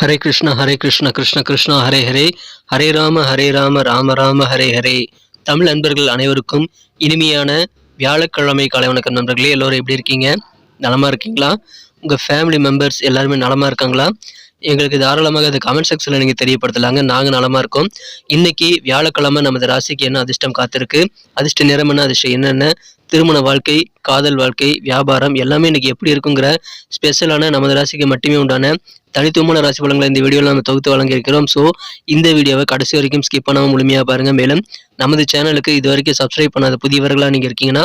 ஹரே கிருஷ்ண ஹரே கிருஷ்ண கிருஷ்ண கிருஷ்ணா ஹரே ஹரே. ஹரே ராம ஹரே ராம ராம ராம ஹரே ஹரே. தமிழ் நண்பர்கள் அனைவருக்கும் இனிமையான வியாழக்கிழமை காலை வணக்கம் நண்பர்களே. எல்லோரும் எப்படி இருக்கீங்க? நலமாக இருக்கீங்களா? உங்கள் ஃபேமிலி மெம்பர்ஸ் எல்லாருமே நலமாக இருக்காங்களா? எங்களுக்கு தாராளமாக அது கமெண்ட் செக்ஷனில் நீங்கள் தெரியப்படுத்தலாங்க. நாங்கள் நலமாக இருக்கோம். இன்றைக்கி வியாழக்கிழமை நமது ராசிக்கு என்ன அதிர்ஷ்டம் காத்திருக்கு? அதிர்ஷ்ட நிறம் என்ன அதிர்ஷ்டம் என்னென்ன திருமண வாழ்க்கை காதல் வாழ்க்கை வியாபாரம் எல்லாமே இன்னைக்கு எப்படி இருக்குங்கிற ஸ்பெஷலான நமது ராசிக்கு மட்டுமே உண்டான தனித்துவமான ராசி பலன்களை இந்த வீடியோவில் நம்ம தொகுத்து வழங்கியிருக்கிறோம். ஸோ இந்த வீடியோவை கடைசி வரைக்கும் ஸ்கிப் பண்ணாமல் முழுமையாக பாருங்கள் மேலும் நமது சேனலுக்கு இது வரைக்கும் சப்ஸ்கிரைப் பண்ணாத புதியவர்களாக நீங்கள் இருக்கீங்கன்னா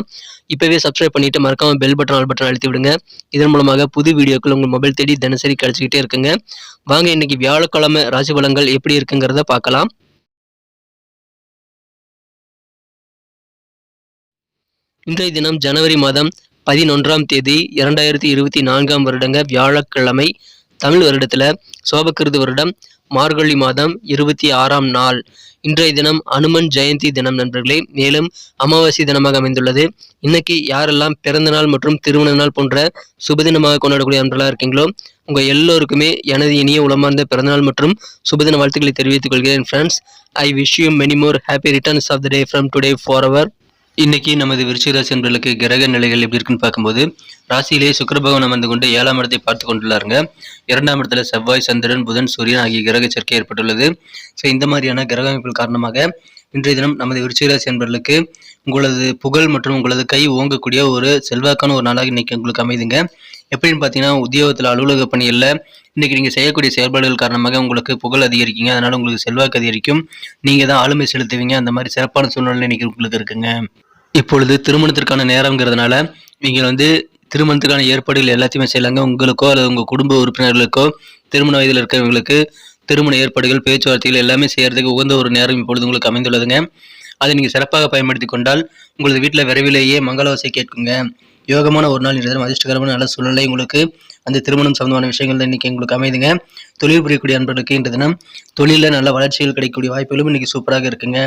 இப்போவே சப்ஸ்கிரைப் பண்ணிட்டு மறக்காமல் பெல் பட்டன் ஆல் பட்டன் அழுத்தி விடுங்க. இதன் மூலமாக புது வீடியோக்கள் உங்கள் மொபைல் தேடி தினசரி கழிச்சிக்கிட்டே இருக்குங்க. வாங்க இன்னைக்கு வியாழக்கிழமை ராசி பலன்கள் எப்படி இருக்குங்கிறத பார்க்கலாம். இன்றைய தினம் ஜனவரி மாதம் பதினொன்றாம் தேதி இரண்டாயிரத்தி இருபத்தி நான்காம் வருடங்க வியாழக்கிழமை. தமிழ் வருடத்தில் சோபகிருது வருடம் மார்கழி மாதம் இருபத்தி ஆறாம் நாள். இன்றைய தினம் அனுமன் ஜெயந்தி தினம் நண்பர்களே. மேலும் அமாவாசை தினமாக அமைந்துள்ளது. இன்னைக்கு யாரெல்லாம் பிறந்த நாள் மற்றும் திருமண நாள் போன்ற சுபதினமாக கொண்டாடக்கூடிய நண்பர்களாக இருக்கீங்களோ உங்கள் எல்லோருக்குமே எனது இனிய உளமார்ந்த பிறந்தநாள் மற்றும் சுபதின வாழ்த்துக்களை தெரிவித்துக் கொள்கிறேன் friends I wish you many more happy returns of the day from today for our இன்னைக்கு நமது விருச்சிகராசி என்பர்களுக்கு கிரக நிலைகள் எப்படி இருக்குன்னு பார்க்கும்போது ராசியிலே சுக்கரபகவன் அமர்ந்து கொண்டு ஏழாம் இடத்தை பார்த்து கொண்டுள்ளாருங்க. இரண்டாம் இடத்துல செவ்வாய் சந்திரன் புதன் சூரியன் ஆகிய கிரக சேர்க்கை ஏற்பட்டுள்ளது. ஸோ இந்த மாதிரியான கிரக அமைப்புகள் காரணமாக இன்றைய தினம் நமது விருச்சிகராசி என்பர்களுக்கு உங்களது புகழ் மற்றும் உங்களது கை ஓங்கக்கூடிய ஒரு செல்வாக்கான ஒரு நாளாக இன்னைக்கு உங்களுக்கு அமைதுங்க. எப்படின்னு பார்த்தீங்கன்னா உத்தியோகத்தில் அலுவலக பணிகளில் இன்னைக்கு நீங்கள் செய்யக்கூடிய செயல்பாடுகள் காரணமாக உங்களுக்கு புகழ் அதிகரிக்குங்க. அதனால் உங்களுக்கு செல்வாக்கு அதிகரிக்கும். நீங்கள் தான் ஆளுமை செலுத்துவீங்க. அந்த மாதிரி சிறப்பான சூழ்நிலை இன்னைக்கு உங்களுக்கு இருக்குங்க. இப்பொழுது திருமணத்திற்கான நேரங்கிறதுனால நீங்கள் வந்து திருமணத்துக்கான ஏற்பாடுகள் எல்லாத்தையுமே செய்யலாங்க. உங்களுக்கோ அல்லது உங்கள் குடும்ப உறுப்பினர்களுக்கோ திருமண வயதில் இருக்கிறவங்களுக்கு திருமண ஏற்பாடுகள் பேச்சுவார்த்தைகள் எல்லாமே செய்யறதுக்கு உகந்த ஒரு நேரம் இப்பொழுது உங்களுக்கு அமைந்துள்ளதுங்க. அதை நீங்கள் சிறப்பாக பயன்படுத்தி கொண்டால் உங்களது வீட்டில் விரைவிலேயே மங்களவாசை கேட்குங்க. யோகமான ஒரு நாள் இன்றைய அதிர்ஷ்டகரமான நல்ல சூழ்நிலை உங்களுக்கு அந்த திருமணம் சம்பந்தமான விஷயங்கள் தான் உங்களுக்கு அமைதுங்க. தொழில் புரியக்கூடிய அன்பர்களுக்கு இன்று தினம் தொழிலில் நல்ல வளர்ச்சிகள் கிடைக்கக்கூடிய வாய்ப்புகளும் இன்றைக்கி சூப்பராக இருக்குங்க.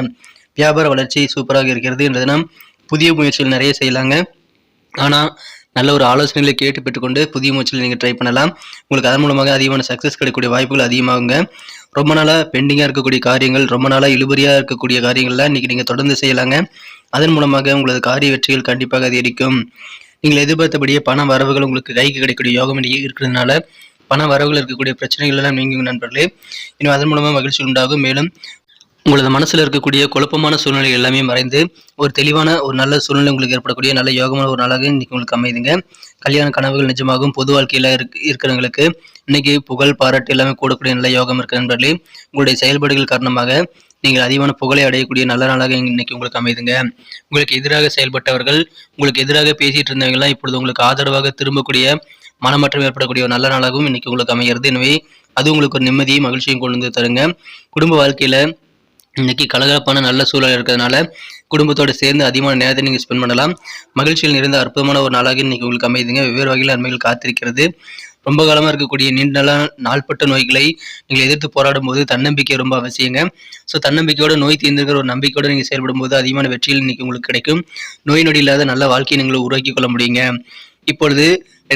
வியாபார வளர்ச்சி சூப்பராக இருக்கிறது இன்று தினம். புதிய முயற்சிகள் நிறைய செய்யலாங்க. ஆனால் நல்ல ஒரு ஆலோசனைகளை கேட்டு பெற்றுக்கொண்டு புதிய முயற்சியில் நீங்கள் ட்ரை பண்ணலாம். உங்களுக்கு அதன் மூலமாக அதிகமான சக்ஸஸ் கிடைக்கக்கூடிய வாய்ப்புகள் அதிகமாகுங்க. ரொம்ப நாளாக பெண்டிங்காக இருக்கக்கூடிய காரியங்கள் ரொம்ப நாளாக இழுபறியாக இருக்கக்கூடிய காரியங்கள்லாம் இன்னைக்கு நீங்கள் தொடர்ந்து செய்யலாங்க. அதன் மூலமாக உங்களது காரிய வெற்றிகள் கண்டிப்பாக அதிகரிக்கும். நீங்கள் எதிர்பார்த்தபடியே பண வரவுகள் உங்களுக்கு கைக்கு கிடைக்கக்கூடிய யோகம் இன்னைக்கு இருக்கிறதுனால பண வரவுகள் இருக்கக்கூடிய பிரச்சனைகள் எல்லாம் நீங்கும் நண்பர்களே. இன்னும் அதன் மூலமாக மகிழ்ச்சி உண்டாகும். மேலும் உங்களது மனசில் இருக்கக்கூடிய குழப்பமான சூழ்நிலை எல்லாமே மறைந்து ஒரு தெளிவான ஒரு நல்ல சூழ்நிலை உங்களுக்கு ஏற்படக்கூடிய நல்ல யோகமான ஒரு நாளாக இன்னைக்கு உங்களுக்கு அமைதுங்க கல்யாண கனவுகள் நிஜமாகும் பொது வாழ்க்கையில் இருக் இருக்கிறவங்களுக்கு இன்னைக்கு புகழ் பாராட்டு எல்லாமே கூடக்கூடிய நல்ல யோகம் இருக்கு நண்பர்களே. உங்களுடைய செயல்பாடுகள் காரணமாக நீங்கள் அதிகமான புகழை அடையக்கூடிய நல்ல நாளாக இன்னைக்கு உங்களுக்கு அமைதுங்க உங்களுக்கு எதிராக செயல்பட்டவர்கள் உங்களுக்கு எதிராக பேசிட்டு இருந்தவங்கெல்லாம் இப்பொழுது உங்களுக்கு ஆதரவாக திரும்பக்கூடிய மனமாற்றம் ஏற்படக்கூடிய ஒரு நல்ல நாளாகவும் இன்னைக்கு உங்களுக்கு அமைகிறது. எனவே அது உங்களுக்கு ஒரு நிம்மதியும் மகிழ்ச்சியும் கொண்டு வந்து தருங்க. குடும்ப வாழ்க்கையில இன்றைக்கி கலகலப்பான நல்ல சூழல் இருக்கிறதுனால குடும்பத்தோடு சேர்ந்து அதிகமான நேரத்தை நீங்கள் ஸ்பெண்ட் பண்ணலாம். மகிழ்ச்சியில் நிறைந்த அற்புதமான ஒரு நாளாக இன்னைக்கு உங்களுக்கு அமைதுங்க. வெவ்வேறு வகையில் நன்மைகள் காத்திருக்கிறது. ரொம்ப காலமாக இருக்கக்கூடிய நீண்ட நாள்பட்ட நோய்களை நீங்கள் எதிர்த்து போராடும் போது தன்னம்பிக்கை ரொம்ப அவசியங்க. ஸோ தன்னம்பிக்கையோட நோய் தீர்ந்துருக்கிற ஒரு நம்பிக்கையோடு நீங்கள் செயல்படும் போது அதிகமான வெற்றிகள் இன்னைக்கு உங்களுக்கு கிடைக்கும். நோய் நொடி இல்லாத நல்ல வாழ்க்கையை நீங்கள் உருவாக்கி கொள்ள முடியுங்க. இப்பொழுது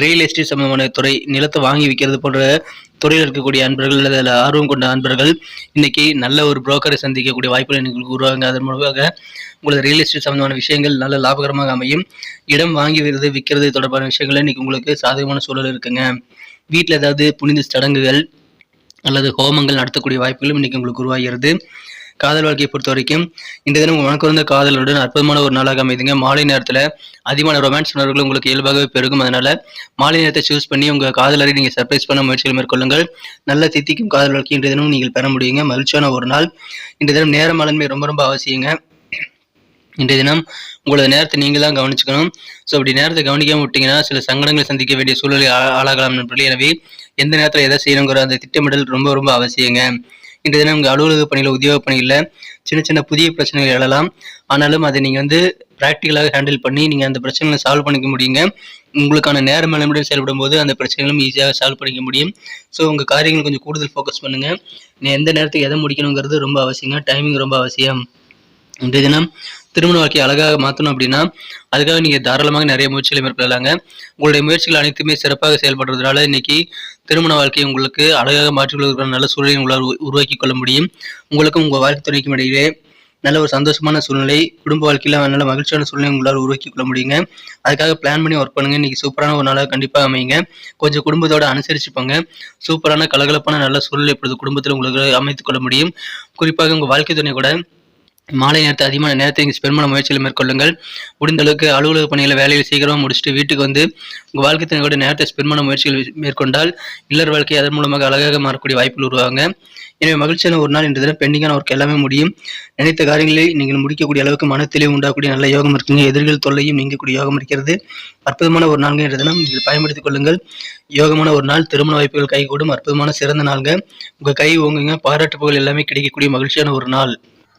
ரியல் எஸ்டேட் சம்பந்தமான துறை நிலத்தை வாங்கி விற்கிறது போன்ற துறையில் இருக்கக்கூடிய அன்பர்கள் அல்லது அதில் ஆர்வம் கொண்ட அன்பர்கள் இன்னைக்கு நல்ல ஒரு புரோக்கரை சந்திக்கக்கூடிய வாய்ப்புகள் உங்களுக்கு உருவாங்க அதன் மூலமாக உங்களது ரியல் எஸ்டேட் சம்பந்தமான விஷயங்கள் நல்ல லாபகரமாக அமையும். இடம் வாங்கி விடுறது விற்கிறது தொடர்பான விஷயங்கள் இன்னைக்கு உங்களுக்கு சாதகமான சூழல் இருக்குங்க. வீட்டில் ஏதாவது புனித சடங்குகள் அல்லது ஹோமங்கள் நடத்தக்கூடிய வாய்ப்புகளும் இன்னைக்கு உங்களுக்கு உருவாகிறது. காதல் வாழ்க்கையை பொறுத்த வரைக்கும் இந்த தினம் உனக்கு வந்த காதலுடன் அற்புதமான ஒரு நாளாக அமைதுங்க. மாலை நேரத்தில் அதிகமான ரொமான்ஸ் உணர்வுகள் உங்களுக்கு இயல்பாகவே பெருகும். அதனால மாலை நேரத்தை சூஸ் பண்ணி உங்க காதலரை நீங்க சர்ப்ரைஸ் பண்ண முயற்சிகள் மேற்கொள்ளுங்கள். நல்ல தித்திக்கும் காதல் வாழ்க்கை இன்றைய தினம் நீங்கள் பெற முடியுங்க. மகிழ்ச்சியான ஒரு நாள். இன்றைய தினம் நேர மேலாண்மை ரொம்ப ரொம்ப அவசியங்க. இன்றைய தினம் உங்களோட நேரத்தை நீங்க தான் கவனிச்சுக்கணும். ஸோ அப்படி நேரத்தை கவனிக்காம விட்டீங்கன்னா சில சங்கடங்களை சந்திக்க வேண்டிய சூழலை ஆளாகலாம் நண்பர்களே. எனவே எந்த நேரத்தில் எதை செய்யணுங்கிற அந்த திட்டமிடல் ரொம்ப ரொம்ப அவசியங்க. இன்றைய தினம் உங்கள் அலுவலக பணியில் உத்தியோக பணியில் சின்ன சின்ன புதிய பிரச்சனைகள் எழலாம். ஆனாலும் அதை நீங்கள் வந்து ப்ராக்டிக்கலாக ஹேண்டில் பண்ணி நீங்கள் அந்த பிரச்சனைகளை சால்வ் பண்ணிக்க முடியுங்க. உங்களுக்கான நேர மேலமுடன் செயல்படும் போது அந்த பிரச்சனைகளும் ஈஸியாக சால்வ் பண்ணிக்க முடியும். ஸோ உங்கள் காரியங்கள் கொஞ்சம் கூடுதல் ஃபோக்கஸ் பண்ணுங்கள் நீ எந்த நேரத்துக்கு எதை முடிக்கணுங்கிறது ரொம்ப அவசியங்க. டைமிங் ரொம்ப அவசியம். இன்றைய தினம் திருமண வாழ்க்கையை அழகாக மாற்றணும் அப்படின்னா அதுக்காக நீங்கள் தாராளமாக நிறைய முயற்சிகளை மேற்கொள்ளலாங்க. உங்களுடைய முயற்சிகள் அனைத்துமே சிறப்பாக செயல்படுறதுனால இன்னைக்கு திருமண வாழ்க்கையை உங்களுக்கு அழகாக மாற்றிக்கொள்வதற்கான நல்ல சூழலை உங்களால் உருவாக்கி கொள்ள முடியும். உங்களுக்கும் உங்கள் வாழ்க்கை துணைக்கும் இடையிலே நல்ல ஒரு சந்தோஷமான சூழ்நிலை குடும்ப வாழ்க்கையில் நல்ல மகிழ்ச்சியான சூழ்நிலை உங்களால் உருவாக்கி கொள்ள முடியுங்க. அதுக்காக பிளான் பண்ணி ஒர்க் பண்ணுங்க. இன்னைக்கு சூப்பரான ஒரு நாளாக கண்டிப்பாக அமையுங்க. கொஞ்சம் குடும்பத்தோட அனுசரிச்சுப்பாங்க. சூப்பரான கலகலப்பான நல்ல சூழ்நிலை இப்பொழுது குடும்பத்தில் உங்களுக்கு அமைத்துக் கொள்ள முடியும். குறிப்பாக உங்கள் வாழ்க்கை துணை கூட மாலை நேரத்தை அதிகமான நேரத்தை இங்கே ஸ்பெண்ட் பண்ண முயற்சியில் மேற்கொள்ளுங்கள். முடிந்த அளவுக்கு அலுவலக பணிகளை வேலையில் சீக்கிரமாக முடிச்சுட்டு வீட்டுக்கு வந்து உங்கள் வாழ்க்கை துணையோட நேரத்தை ஸ்பெண்ட் பண்ண முயற்சிகள் மேற்கொண்டால் இல்லர் வாழ்க்கை அதன் மூலமாக அழகாக மாறக்கூடிய வாய்ப்புகள் உருவாங்க எனவே மகிழ்ச்சியான ஒரு நாள் இன்று தினம். பெண்டிங்கான ஒர்க் எல்லாமே முடியும். நினைத்த காரியங்களை நீங்கள் முடிக்கக்கூடிய அளவுக்கு மனத்திலே உண்டாகக்கூடிய நல்ல யோகம் இருக்குங்க. எதிர்கள் தொல்லையும் நீங்கக்கூடிய யோகம் இருக்கிறது. அற்புதமான ஒரு நாள்ங்க இன்று தினம். நீங்கள் பயன்படுத்திக் கொள்ளுங்கள். யோகமான ஒரு நாள். திருமண வாய்ப்புகள் கைகூடும். அற்புதமான சிறந்த நாள்ங்க. உங்கள் கை ஓங்குங்க. பாராட்டு புகழ் எல்லாமே கிடைக்கக்கூடிய மகிழ்ச்சியான ஒரு நாள்.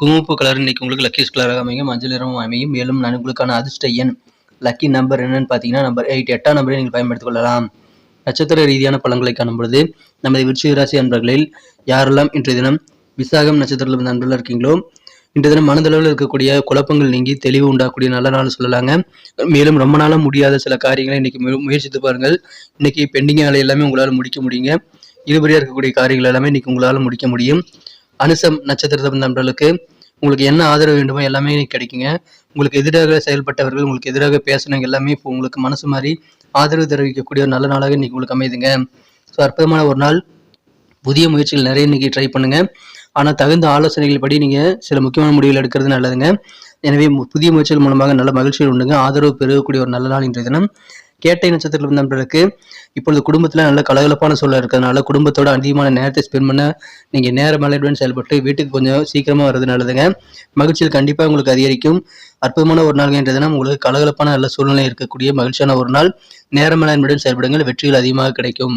குங்குமப்பூ கலர் இன்னைக்கு உங்களுக்கு லக்கியஸ்ட் கலராக அமையும். மஞ்சள் நிறமும் அமையும். மேலும் நான் உங்களுக்கான அதிர்ஷ்ட எண் லக்கி நம்பர் என்னன்னு பார்த்தீங்கன்னா நம்பர் எயிட் எட்டாம் நம்பரை நீங்கள் பயன்படுத்திக் கொள்ளலாம். நட்சத்திர ரீதியான பழங்களை காணும் பொழுது நமது விருச்சிக ராசி அன்பர்களில் யாரெல்லாம் இன்றைய தினம் விசாகம் நட்சத்திரத்தில் வந்த நண்பர்கள் இருக்கீங்களோ இன்றைய தினம் மனதளவில் இருக்கக்கூடிய குழப்பங்கள் நீங்கி தெளிவு உண்டாகக்கூடிய நல்ல நாள் சொல்லலாங்க. மேலும் ரொம்ப நாளாக முடியாத சில காரியங்களை இன்னைக்கு முயற்சித்து பாருங்கள். இன்னைக்கு பெண்டிங் வேலை எல்லாமே உங்களால் முடிக்க முடியுங்க. இருபடியாக இருக்கக்கூடிய காரியங்கள் எல்லாமே இன்னைக்கு உங்களால் முடிக்க முடியும். அனுசம் நட்சத்திரத்தை நண்பர்களுக்கு உங்களுக்கு என்ன ஆதரவு வேண்டுமோ எல்லாமே கிடைக்குங்க. உங்களுக்கு எதிராக செயல்பட்டவர்கள் உங்களுக்கு எதிராக பேசினவங்க எல்லாமே இப்போ உங்களுக்கு மனசு மாதிரி ஆதரவு தெரிவிக்கக்கூடிய ஒரு நல்ல நாளாக இன்னைக்கு உங்களுக்கு அமைதுங்க ஸோ அற்புதமான ஒரு நாள். புதிய முயற்சிகள் நிறைய இன்னைக்கு ட்ரை பண்ணுங்க. ஆனால் தகுந்த ஆலோசனைகள் படி நீங்கள் சில முக்கியமான முடிவுகள் எடுக்கிறது நல்லதுங்க. எனவே புதிய முயற்சிகள் மூலமாக நல்ல மகிழ்ச்சிகள் உண்டுங்க. ஆதரவு பெருகக்கூடிய ஒரு நல்ல நாள் இன்றைய தினம். கேட்டை நட்சத்திரத்தில் வந்த நண்பர்களுக்கு இப்பொழுது குடும்பத்தில் நல்ல கலகலப்பான சூழல் இருக்கிறதுனால குடும்பத்தோட அதிகமான நேரத்தை ஸ்பெண்ட் பண்ண நீங்கள் நேர மேலேயுடன் செயல்பட்டு வீட்டுக்கு கொஞ்சம் சீக்கிரமாக வர்றது நல்லதுங்க. மகிழ்ச்சியில் கண்டிப்பாக உங்களுக்கு அதிகரிக்கும். அற்புதமான ஒரு நாள் என்றதுனா உங்களுக்கு கலகலப்பான நல்ல சூழ்நிலை இருக்கக்கூடிய மகிழ்ச்சியான ஒரு நாள். நேர மேலாண்மையுடன் செயல்படுங்கள். வெற்றிகள் அதிகமாக கிடைக்கும்.